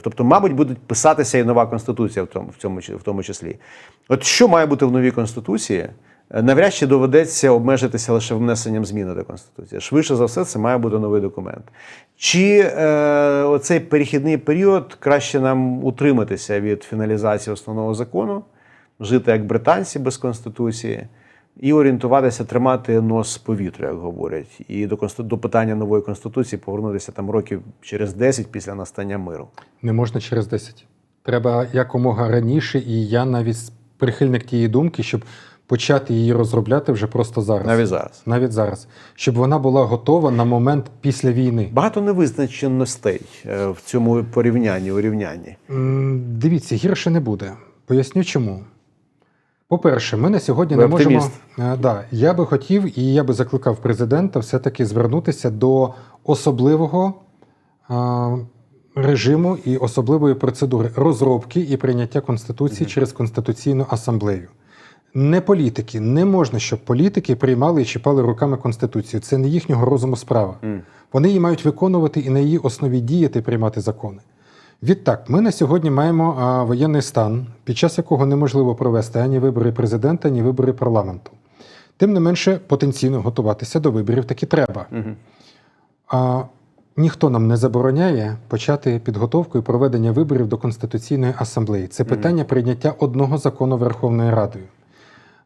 виборів. Тобто, мабуть, будуть писатися і нова конституція в тому, в цьому в тому числі. От що має бути в новій конституції? Е, Навряд чи доведеться обмежитися лише внесенням зміни до конституції. Швидше за все, це має бути новий документ. Чи е, оцей перехідний період краще нам утриматися від фіналізації основного закону, жити як британці без конституції, і орієнтуватися, тримати нос в повітря, як говорять, і до до питання нової конституції повернутися там років через 10 після настання миру. Не можна через 10. Треба якомога раніше, і я навіть прихильник тієї думки, щоб почати її розробляти вже просто зараз. Навіть зараз. Навіть зараз. Щоб вона була готова на момент після війни. Багато невизначеностей е, в цьому порівнянні, урівнянні. Дивіться, гірше не буде. Поясню чому. По-перше, ми на сьогодні Ви не можемо. оптиміст. Е, Да, я би хотів і я би закликав президента все-таки звернутися до особливого а, режиму і особливої процедури розробки і прийняття Конституції через Конституційну асамблею. Не політики, не можна, щоб політики приймали і чіпали руками Конституцію. Це не їхнього розуму справа. Вони її мають виконувати і на її основі діяти приймати закони. Відтак, ми на сьогодні маємо а, воєнний стан, під час якого неможливо провести ані вибори президента, ані вибори парламенту. Тим не менше, потенційно готуватися до виборів таки треба. А, ніхто нам не забороняє почати підготовку і проведення виборів до Конституційної асамблеї. Це питання прийняття одного закону Верховною Радою.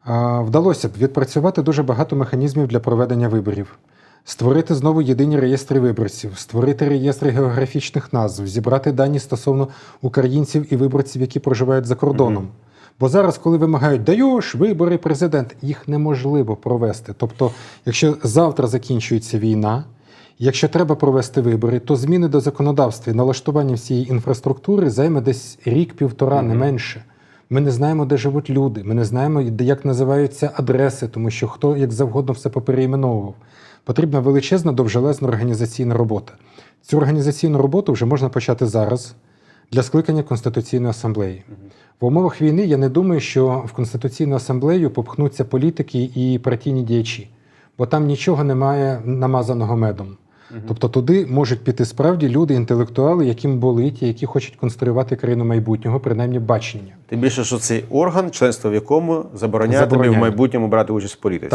А, Вдалося б відпрацювати дуже багато механізмів для проведення виборів, створити знову єдині реєстри виборців, створити реєстри географічних назв, зібрати дані стосовно українців і виборців, які проживають за кордоном. Бо зараз, коли вимагають даєш вибори президент, їх неможливо провести. Тобто, якщо завтра закінчується війна, якщо треба провести вибори, то зміни до законодавства і налаштування всієї інфраструктури займе десь рік-півтора, не менше. Ми не знаємо, де живуть люди. Ми не знаємо, як називаються адреси, тому що хто як завгодно все поперейменовував. Потрібна величезна довжелезна організаційна робота. Цю організаційну роботу вже можна почати зараз для скликання Конституційної асамблеї. В умовах війни я не думаю, що в Конституційну асамблею попхнуться політики і партійні діячі, бо там нічого немає намазаного медом. Тобто туди можуть піти справді люди, інтелектуали, яким болить, і які хочуть конструювати країну майбутнього, принаймні бачення. Тим більше, що цей орган, членство в якому забороняє тобі в майбутньому брати участь в політиці. Так.